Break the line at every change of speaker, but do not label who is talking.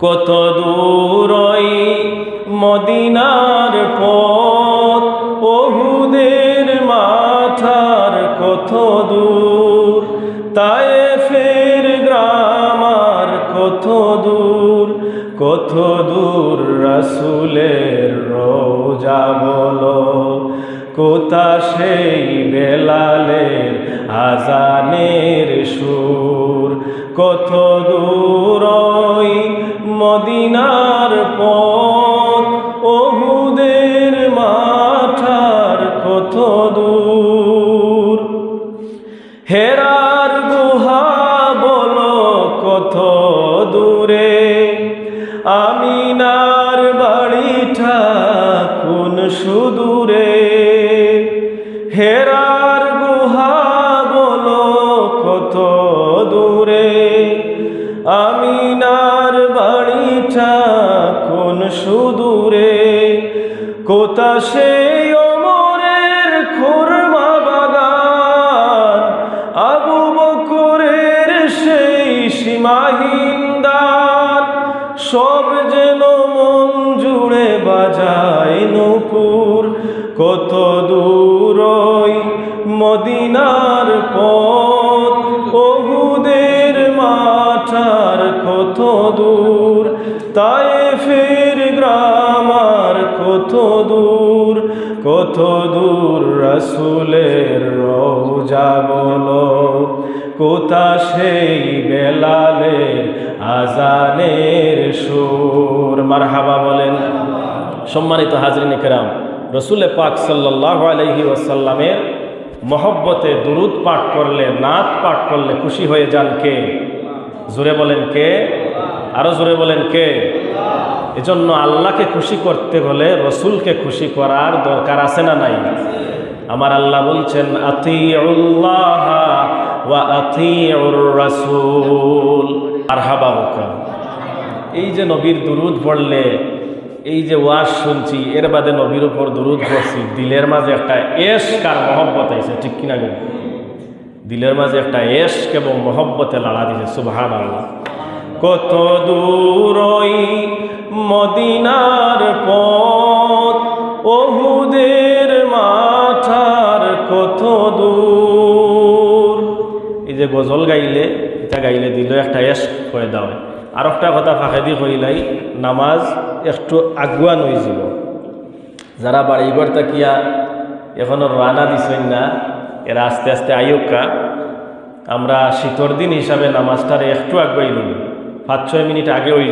কত দূরই মদিনার পথ? ওহুদের মাথার কত দূর? তায়ে ফের গ্রামার কত দূর? কত দূর রসুলের রোজা বলো? কোথা সেই বেলালের আজানের সুর? কত দূর ওই মদিনার পথ, ওহুদের মাঠার কত দূর। হেরার গুহা বলো কত দূরে, আমিনার বাড়িটা কোন সুদূরে। হেরার গুহা বলো কত দূরে কোন সুদূরে, কোথা সেই অমরের খুরমা বাগান? আবু বকরের সেই সীমাহীন সব যেন মন জুড়ে বাজায় নূপুর। কত দূর ওই মদিনার পথ ওহুদের মাঠার কত দূর? তাই ফের কত দূর কত দূর রসুলের রোজা বলো। কোথা সেই বেলালের আজানের সুর? মারহাবা বলেন। সম্মানিত হাজরিন কেরাম, রসুলে পাক সাল্লাহ আলহি ওসাল্লামের মহব্বতে দুরুদ পাঠ করলে, নাত পাঠ করলে খুশি হয়ে যান কে? জোরে বলেন কে? আরও জোরে বলেন কে? এজন্য আল্লাহকে খুশি করতে হলে রসুলকে খুশি করার দরকার আছে না নাই? আমার আল্লাহ বলছেন এই যে নবীর দুরুদ পড়লে, এই যে ওয়াজ শুনছি, এর বাদে নবীর উপর দুরুদ পড়ছি, দিলের মাঝে একটা এশক আর মহব্বত আইছে, ঠিক কিনা দিলের মাঝে একটা এশক এবং মহব্বতে লাড়া দিছে সুবহান আল্লাহ কত দূর ওই মদিনার পথ? ওহুদের মাঠার কত দূর? এই যে গজল গাইলে, এটা গাইলে দিল একটা এস করে দাও আর একটা কথা ফাঁকে দিয়ে কইলাই নামাজ একটু আগুয়া যাব যারা বাড়িঘর তাকিয়া এখনও রানা দিছেন না, এরা আস্তে আস্তে আয়োকা। আমরা শীতর দিন হিসাবে নামাজটারে একটু আগুয়াই লই। পাঁচ ছয় মিনিট আগে ওই